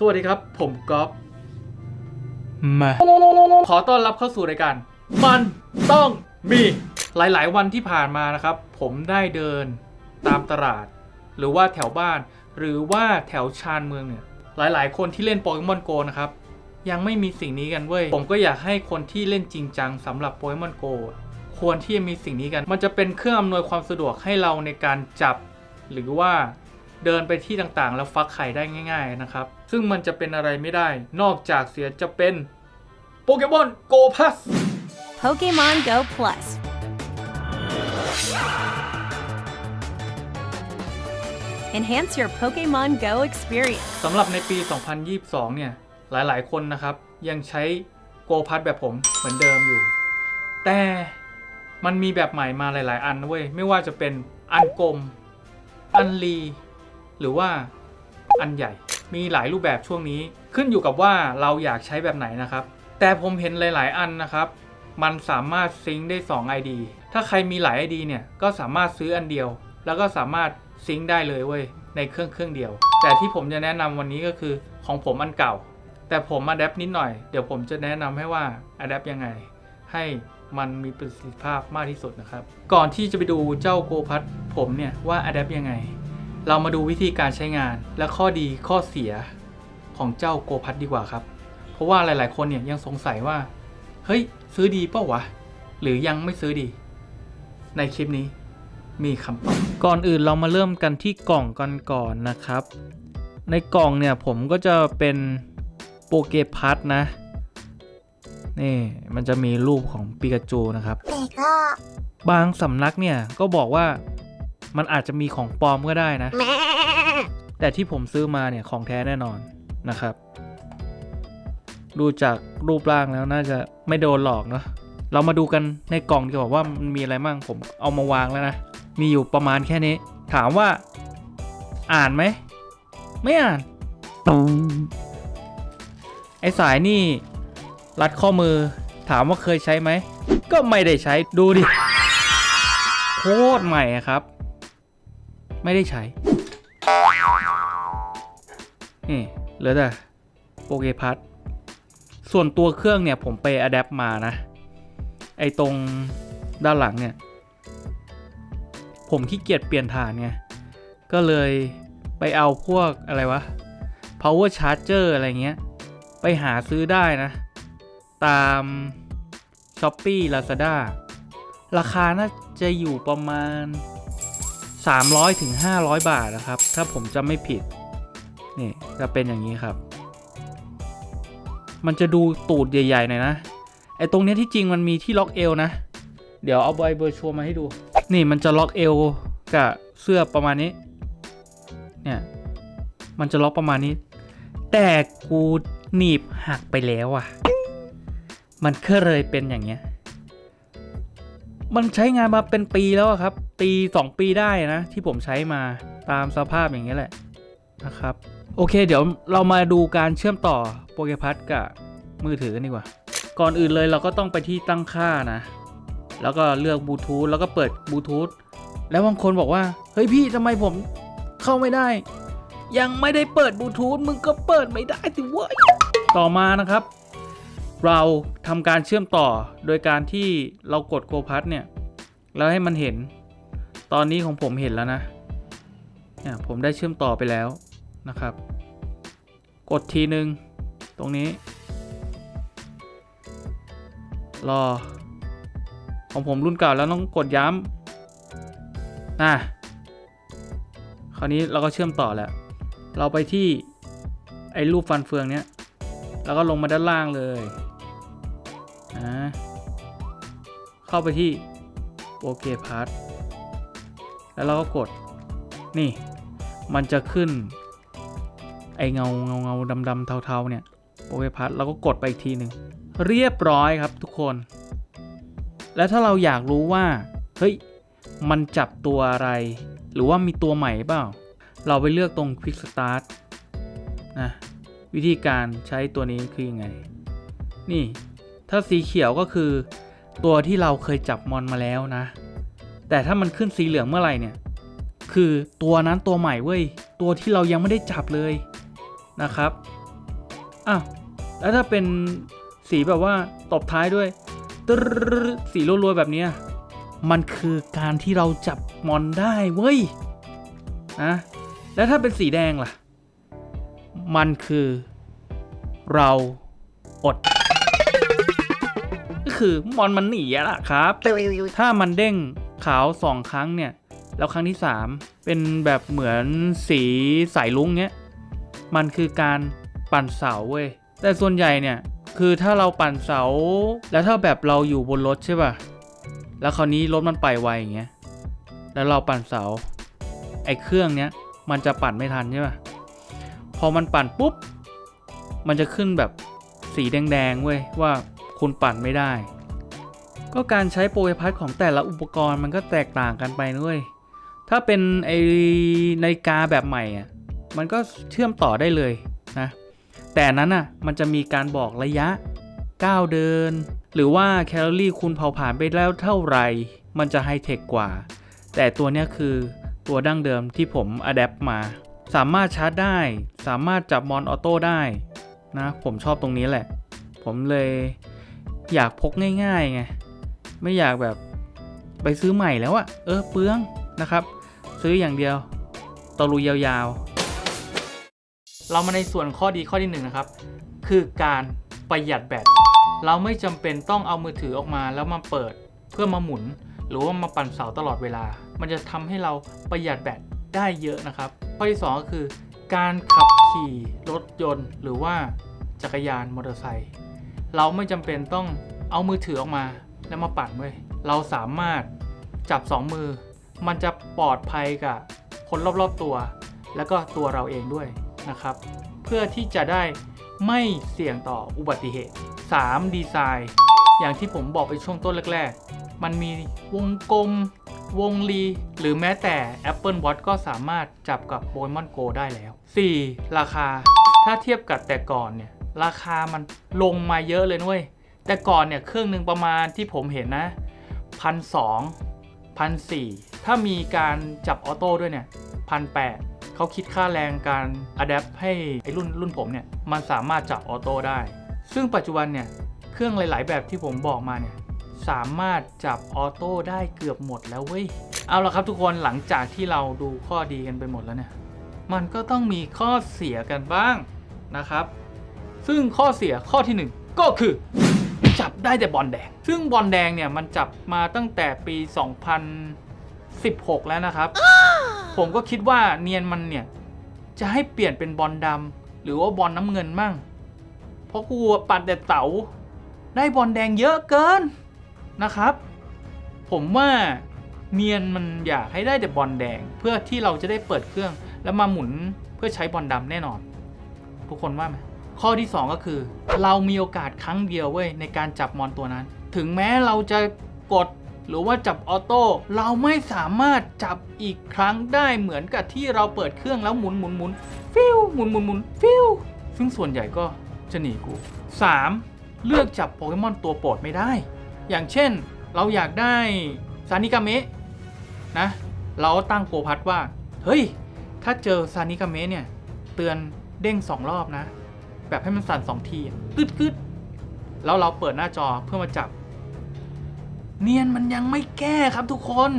สวัสดีครับ ผมก๊อฟมา ขอต้อนรับเข้าสู่รายการ มันต้องมีหลาย ๆ วันที่ผ่านมานะครับ ผมได้เดินตามตลาด หรือว่าแถวบ้าน หรือว่าแถวชานเมืองเนี่ย หลาย ๆ คนที่เล่นโปเกมอนโกนะครับ ยังไม่มีสิ่งนี้กันเว้ย ผมก็อยากให้คนที่เล่นจริงจังสำหรับโปเกมอนโกควรที่จะมีสิ่งนี้กัน มันจะเป็นเครื่องอำนวยความสะดวกให้เราในการจับ หรือว่าเดินไปที่ต่างๆ แล้วฟักไข่ได้ง่าย ๆ นะครับ ซึ่งมันจะเป็นอะไรไม่ได้ นอกจากเสียจะเป็นโปเกมอนโกพัส Pokemon Go Plus. Enhance your Pokemon Go experience. สำหรับในปี 2022 เนี่ย หลายๆ คนนะครับ ยังใช้โกพัทแบบผมเหมือนเดิมอยู่ แต่มันมีแบบใหม่มาหลาย ๆ อันนะเว้ย ไม่ว่าจะเป็นอันกลม อันรี หรือว่าอันใหญ่ มีหลายรูปแบบช่วงนี้ ขึ้นอยู่กับว่าเราอยากใช้แบบไหนนะครับ แต่ผมเห็นหลาย ๆ อันนะครับ มันสามารถซิงค์ได้ 2 ID ถ้าใครมีหลาย ID เนี่ยก็สามารถซื้ออันเดียว แล้วก็สามารถซิงค์ได้เลยเว้ยในเครื่องเครื่องเดียว แต่ที่ผมจะแนะนำวันนี้ก็คือของผมอันเก่า แต่ผมอัดแอปนิดหน่อย เดี๋ยวผมจะแนะนำให้ว่าอัดแอปยังไง ให้มันมีประสิทธิภาพมากที่สุดนะครับ ก่อนที่จะไปดูเจ้าโกพัทผมเนี่ยว่าอัดแอปยังไง เรามาดูวิธีการใช้งานและข้อดีข้อเสียของเจ้าโกพัทดีกว่าครับ เพราะว่าหลายๆ คนเนี่ยยังสงสัยว่า เฮ้ย ซื้อดีเปล่าวะ หรือยังไม่ซื้อดี ในคลิปนี้มีคำตอบ ก่อนอื่นเรามาเริ่มกันที่กล่องกันก่อนนะครับ ในกล่องเนี่ยผมก็จะเป็นโปเกพัทนะ นี่มันจะมีรูปของปิกาจูนะครับ บางสำนักเนี่ยก็บอกว่า มันอาจจะมีของปลอมก็ได้นะ แต่ที่ผมซื้อมาเนี่ยของแท้แน่นอนนะครับ ดูจากรูปร่างแล้วน่าจะไม่โดนหลอกเนาะเรามาดูกันในกล่องดีกว่าว่ามันมีอะไรบ้างผมเอามาวางแล้วนะ มีอยู่ประมาณแค่นี้ ถามว่า อ่านไหม ไม่อ่าน ไอสายนี่ รัดข้อมือ ถามว่าเคยใช้ไหม ก็ไม่ได้ใช้ดูดิโคตรใหม่อะครับ ไม่ได้ใช้ นี่เหลือแต่โปเกพัทส่วนตัวเครื่องเนี่ยผมไปอัดแอปมานะ ไอตรงด้านหลังเนี่ย ผมขี้เกียจเปลี่ยนฐานไง ก็เลยไปเอาพวกอะไรวะ power charger อะไรเงี้ย ไปหาซื้อได้นะ ตาม s h o p e e Lazada ราคาน่าจะอยู่ประมาณ 300ถึง500 บาทนะครับ ถ้าผมจะไม่ผิด นี่จะเป็นอย่างนี้ครับ มันจะดูตูดใหญ่ๆหน่อยนะ ไอ้ตรงนี้ที่จริงมันมีที่ล็อกเอวนะ เดี๋ยวเอาใบเบอร์ชัวร์มาให้ดู นี่มันจะล็อกเอวกับเสื้อประมาณนี้ เนี่ย มันจะล็อกประมาณนี้ แต่กูหนีบหักไปแล้วอะ มันก็เลยเป็นอย่างเงี้ย มันใช้งานมาเป็นปีแล้วครับ ปีสองปีได้นะ ที่ผมใช้มาตามสภาพอย่างเงี้แหละนะครับ โอเค เดี๋ยวเรามาดูการเชื่อมต่อโปเกพัทกับมือถือกันดีกว่า ก่อนอื่นเลยเราก็ต้องไปที่ตั้งค่านะ แล้วก็เลือกบลูทูธแล้วก็เปิดบลูทูธแล้วบางคนบอกว่า เฮ้ยพี่ทำไมผมเข้าไม่ได้ ยังไม่ได้เปิดบลูทูธมึงก็เปิดไม่ได้สิเว้ยต่อมานะครับ เราทำการเชื่อมต่อโดยการที่เรากดโกพัทเนี่ย แล้วให้มันเห็น ตอนนี้ของผมเห็นแล้วนะเนี่ยผมได้เชื่อมต่อไปแล้วนะครับ กดทีหนึ่งตรงนี้ รอ ของผมรุ่นเก่าแล้วต้องกดย้ำอะคราวนี้เราก็เชื่อมต่อแล้ว เราไปที่ไอ้รูปฟันเฟืองเนี้ย แล้วก็ลงมาด้านล่างเลย เข้าไปที่โอเคพาร์ทแล้วเราก็กดนี่มันจะขึ้น ไอเงาเงาเงาดำดำๆเทาๆเนี่ยโอเคพาร์ทเราก็กดไปอีกทีหนึ่งเรียบร้อยครับทุกคน แล้วถ้าเราอยากรู้ว่า เฮ้ย มันจับตัวอะไร หรือว่ามีตัวใหม่เปล่า เราไปเลือกตรง Quick Start นะวิธีการใช้ตัวนี้คือยังไง นี่ ถ้าสีเขียวก็คือ ตัวที่เราเคยจับมอนมาแล้วนะ แต่ถ้ามันขึ้นสีเหลืองเมื่อไหร่เนี่ย คือตัวนั้นตัวใหม่เว้ย ตัวที่เรายังไม่ได้จับเลยนะครับอ้าวแล้วถ้าเป็นสีแบบว่าตบท้ายด้วยตสีรัวๆแบบนี้มันคือการที่เราจับมอนได้เว้ยนะแล้วถ้าเป็นสีแดงล่ะ มันคือ เราอด คือมอนมันหนีอะล่ะครับ ถ้ามันเด้งขาวสองครั้งเนี่ย แล้วครั้งที่สามเป็นแบบเหมือนสีสายลุ้งเนี้ย มันคือการปั่นเสาเว้ย แต่ส่วนใหญ่เนี่ย คือถ้าเราปั่นเสา แล้วถ้าแบบเราอยู่บนรถใช่ป่ะ แล้วคราวนี้รถมันไปไวอย่างเงี้ย แล้วเราปั่นเสา ไอ้เครื่องเนี้ยมันจะปั่นไม่ทันใช่ป่ะ พอมันปั่นปุ๊บ มันจะขึ้นแบบสีแดงๆเว้ยว่า คุณปั่นไม่ได้ ก็การใช้โปรไฟพัทของแต่ละอุปกรณ์มันก็แตกต่างกันไปนะเว้ยถ้าเป็นไอนาฬิกาแบบใหม่อะมันก็เชื่อมต่อได้เลยนะแต่นั้นอะมันจะมีการบอกระยะก้าวเดิน หรือว่าแคลอรี่คุณเผาผลาญไปแล้วเท่าไหร่มันจะไฮเทคกว่า แต่ตัวเนี้ยคือตัวดั้งเดิมที่ผมอัดแอปมา สามารถชาร์จได้ สามารถจับมอนออโต้ได้นะผมชอบตรงนี้แหละ ผมเลย อยากพกง่ายๆไงไม่อยากแบบไปซื้อใหม่แล้วอะเออเปลืองนะครับ ซื้ออย่างเดียวตอรูยยาวๆ เรามาในส่วนข้อดีข้อที่หนึ่งนะครับ คือการประหยัดแบตเราไม่จำเป็นต้องเอามือถือออกมาแล้วมาเปิดเพื่อมาหมุน หรือว่ามาปั่นเสาตลอดเวลา มันจะทำให้เราประหยัดแบตได้เยอะนะครับ ข้อที่สองก็คือ การขับขี่รถยนต์ หรือว่าจักรยานมอเตอร์ไซค์ เราไม่จำเป็นต้องเอามือถือออกมาแล้วมาปั่นเว้ยเราสามารถจับสองมือ มันจะปลอดภัยกับคนรอบๆตัว แล้วก็ตัวเราเองด้วยนะครับ เพื่อที่จะได้ไม่เสี่ยงต่ออุบัติเหตุ 3. ดีไซน์ อย่างที่ผมบอกไปช่วงต้นแรก ๆ มันมีวงกลม วงรี หรือแม้แต่ Apple Watch ก็สามารถจับกับ Pokemon Go ได้แล้ว 4. ราคา ถ้าเทียบกับแต่ก่อนเนี่ย ราคามันลงมาเยอะเลยนุ้ยแต่ก่อนเนี่ยเครื่องหนึ่งประมาณที่ผมเห็นนะพันสองพันสี่ถ้ามีการจับออโต้ด้วยเนี่ยพันแปดเขาคิดค่าแรงการอัดแอปให้ไอ้รุ่นรุ่นผมเนี่ยมันสามารถจับออโต้ได้ ซึ่งปัจจุบันเนี่ยเครื่องหลาย ๆ แบบที่ผมบอกมาเนี่ยสามารถจับออโต้ได้เกือบหมดแล้วเว้ย เอาละครับทุกคนหลังจากที่เราดูข้อดีกันไปหมดแล้วเนี่ย มันก็ต้องมีข้อเสียกันบ้างนะครับ ซึ่งข้อเสียข้อที่หนึ่งก็คือ จับได้แต่บอลแดง ซึ่งบอลแดงเนี่ยมันจับมาตั้งแต่ปี 2016 แล้วนะครับ ผมก็คิดว่าเนียนมันเนี่ย จะให้เปลี่ยนเป็นบอลดำหรือว่าบอลน้ำเงินมั่ง เพราะกูปัดแต่เต๋าได้บอลแดงเยอะเกินนะครับ ผมว่าเนียนมันอยากให้ได้แต่บอลแดงเพื่อที่เราจะได้เปิดเครื่อง แล้วมาหมุนเพื่อใช้บอลดำแน่นอน ทุกคนว่าไหม ข้อที่ 2 ก็คือ เรามีโอกาสครั้งเดียวเว้ยในการจับมอนตัวนั้น ถึงแม้เราจะกดหรือว่าจับออโต้เราไม่สามารถจับอีกครั้งได้เหมือนกับที่เราเปิดเครื่องแล้วหมุนหมุนหมุนฟิวหมุนหมุนหมุนฟิวซึ่งส่วนใหญ่ก็จะหนีกู 3. เลือกจับโปเกมอนตัวโปรดไม่ได้ อย่างเช่น เราอยากได้ซานิกาเมะนะ เราตั้งโกพัดว่า เฮ้ย ถ้าเจอซานิกาเมะเนี่ย เตือนเด้งสองรอบนะ แบบให้มันสั่นสองทีกึดกึดแล้วเราเปิดหน้าจอเพื่อมาจับ เนียนมันยังไม่แก้ครับทุกคน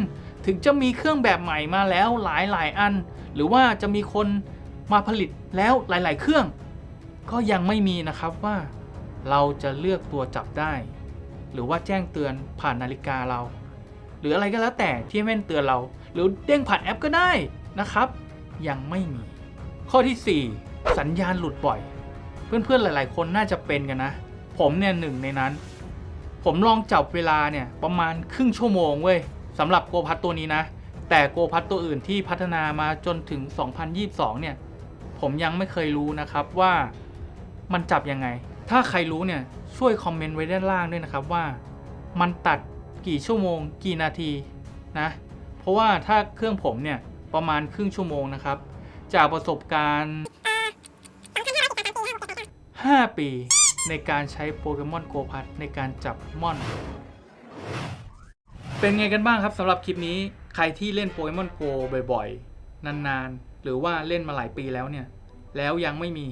ถึงจะมีเครื่องแบบใหม่มาแล้วหลายหลายอัน หรือว่าจะมีคนมาผลิตแล้วหลาย ๆ เครื่อง ก็ยังไม่มีนะครับว่าเราจะเลือกตัวจับได้ หรือว่าแจ้งเตือนผ่านนาฬิกาเรา หรืออะไรก็แล้วแต่ที่แม่นเตือนเรา หรือเด้งผ่านแอปก็ได้นะครับ ยังไม่มี ข้อที่ 4 สัญญาณหลุดบ่อย เพื่อนๆหลาย ๆ คนน่าจะเป็นกันนะ ผมเนี่ยหนึ่งในนั้น ผมลองจับเวลาเนี่ยประมาณครึ่งชั่วโมงเว้ยสำหรับโกพัทตัวนี้นะ แต่โกพัทตัวอื่นที่พัฒนามาจนถึง 2022 เนี่ย ผมยังไม่เคยรู้นะครับว่ามันจับยังไง ถ้าใครรู้เนี่ยช่วยคอมเมนต์ไว้ด้านล่างด้วยนะครับว่า มันตัดกี่ชั่วโมง กี่นาทีนะ เพราะว่าถ้าเครื่องผมเนี่ยประมาณครึ่งชั่วโมงนะครับ จากประสบการณ์ 5 ปีในการใช้โปเกมอนโกพัทในการจับม่อน เป็นไงกันบ้างครับสำหรับคลิปนี้ใครที่เล่นโปเกมอนโกบ่อยๆ นานๆ หรือว่าเล่นมาหลายปีแล้วเนี่ย แล้วยังไม่มี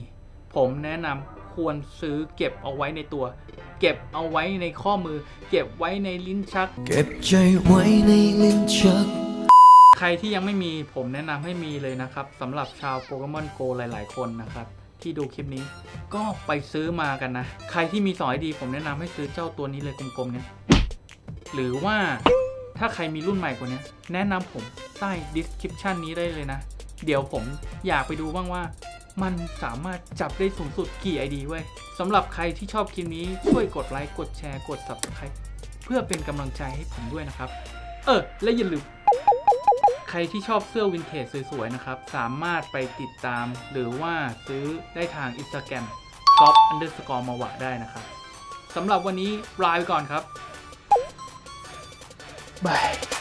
ผมแนะนำคควรซื้อเก็บเอาไว้ในตัว เก็บเอาไว้ในข้อมือ เก็บไว้ในลิ้นชัก เก็บใจไว้ในลิ้นชัก ใครที่ยังไม่มีผมแนะนำให้มีเลยนะครับสำหรับชาวโปเกมอนโกหลาย ๆ คนนะครับ ที่ดูคลิปนี้ ก็ไปซื้อมากันนะ ใครที่มีสอยดีผมแนะนำให้ซื้อเจ้าตัวนี้เลยกลมๆเนี่ยหรือว่าถ้าใครมีรุ่นใหม่กว่านี้แนะนำผมใต้ description นี้ได้เลยนะ เดี๋ยวผมอยากไปดูบ้างว่า มันสามารถจับได้สูงสุดกี่ ID เว้ยสำหรับใครที่ชอบคลิปนี้ช่วยกดไลค์กดแชร์กด subscribe เพื่อเป็นกำลังใจให้ผมด้วยนะครับ เออ และอย่าลืม ใครที่ชอบเสื้อวินเทจสวยๆนะครับ สามารถไปติดตาม หรือว่าซื้อได้ทาง Instagram g o p underscore มาวะได้นะครับสำหรับวันนี้ลาไปก่อนครับบาย